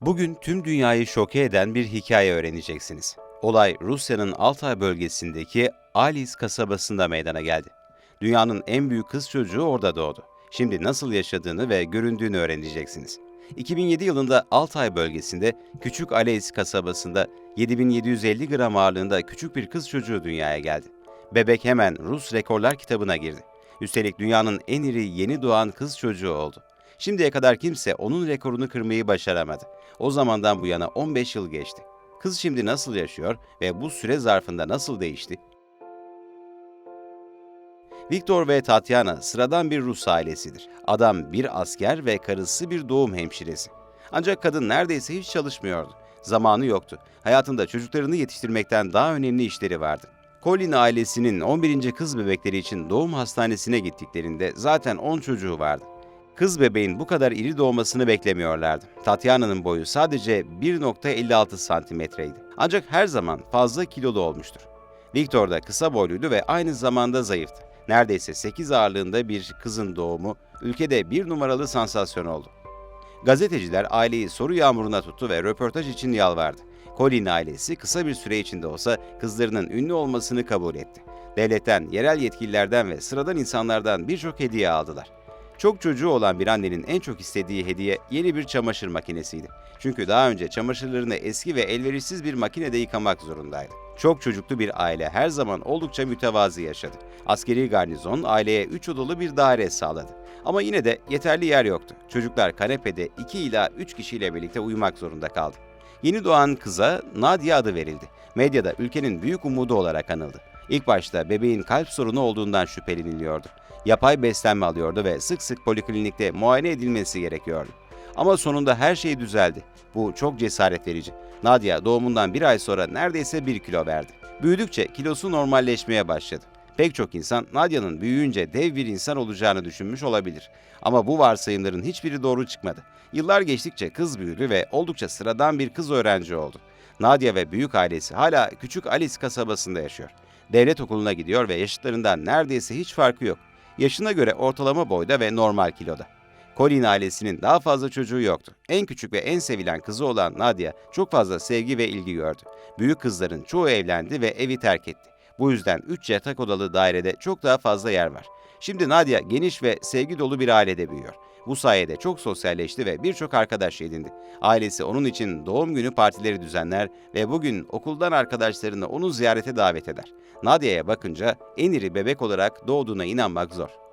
Bugün tüm dünyayı şoke eden bir hikaye öğreneceksiniz. Olay Rusya'nın Altay bölgesindeki Alis kasabasında meydana geldi. Dünyanın en büyük kız çocuğu orada doğdu. Şimdi nasıl yaşadığını ve göründüğünü öğreneceksiniz. 2007 yılında Altay bölgesinde Küçük Aleis kasabasında 7750 gram ağırlığında küçük bir kız çocuğu dünyaya geldi. Bebek hemen Rus rekorlar kitabına girdi. Üstelik dünyanın en iri yeni doğan kız çocuğu oldu. Şimdiye kadar kimse onun rekorunu kırmayı başaramadı. O zamandan bu yana 15 yıl geçti. Kız şimdi nasıl yaşıyor ve bu süre zarfında nasıl değişti? Viktor ve Tatyana sıradan bir Rus ailesidir. Adam bir asker ve karısı bir doğum hemşiresi. Ancak kadın neredeyse hiç çalışmıyordu. Zamanı yoktu. Hayatında çocuklarını yetiştirmekten daha önemli işleri vardı. Colin ailesinin 11. kız bebekleri için doğum hastanesine gittiklerinde zaten 10 çocuğu vardı. Kız bebeğin bu kadar iri doğmasını beklemiyorlardı. Tatyana'nın boyu sadece 1.56 santimetreydi. Ancak her zaman fazla kilolu olmuştur. Viktor da kısa boyluydu ve aynı zamanda zayıftı. Neredeyse 8 ağırlığında bir kızın doğumu ülkede bir numaralı sansasyon oldu. Gazeteciler aileyi soru yağmuruna tuttu ve röportaj için yalvardı. Colin ailesi kısa bir süre içinde olsa kızlarının ünlü olmasını kabul etti. Devletten, yerel yetkililerden ve sıradan insanlardan birçok hediye aldılar. Çok çocuğu olan bir annenin en çok istediği hediye yeni bir çamaşır makinesiydi. Çünkü daha önce çamaşırlarını eski ve elverişsiz bir makinede yıkamak zorundaydı. Çok çocuklu bir aile her zaman oldukça mütevazi yaşadı. Askeri garnizon aileye 3 odalı bir daire sağladı. Ama yine de yeterli yer yoktu. Çocuklar kanepede 2 ila 3 kişiyle birlikte uyumak zorunda kaldı. Yeni doğan kıza Nadia adı verildi. Medyada ülkenin büyük umudu olarak anıldı. İlk başta bebeğin kalp sorunu olduğundan şüpheleniliyordu. Yapay beslenme alıyordu ve sık sık poliklinikte muayene edilmesi gerekiyordu. Ama sonunda her şey düzeldi. Bu çok cesaret verici. Nadia doğumundan bir ay sonra neredeyse bir kilo verdi. Büyüdükçe kilosu normalleşmeye başladı. Pek çok insan Nadia'nın büyüyünce dev bir insan olacağını düşünmüş olabilir. Ama bu varsayımların hiçbiri doğru çıkmadı. Yıllar geçtikçe kız büyüdü ve oldukça sıradan bir kız öğrenci oldu. Nadia ve büyük ailesi hala küçük Alice kasabasında yaşıyor. Devlet okuluna gidiyor ve yaşıtlarından neredeyse hiç farkı yok. Yaşına göre ortalama boyda ve normal kiloda. Colin ailesinin daha fazla çocuğu yoktu. En küçük ve en sevilen kızı olan Nadia çok fazla sevgi ve ilgi gördü. Büyük kızların çoğu evlendi ve evi terk etti. Bu yüzden 3 yatak odalı dairede çok daha fazla yer var. Şimdi Nadia geniş ve sevgi dolu bir ailede büyüyor. Bu sayede çok sosyalleşti ve birçok arkadaş edindi. Ailesi onun için doğum günü partileri düzenler ve bugün okuldan arkadaşlarını onu ziyarete davet eder. Nadia'ya bakınca en iri bebek olarak doğduğuna inanmak zor.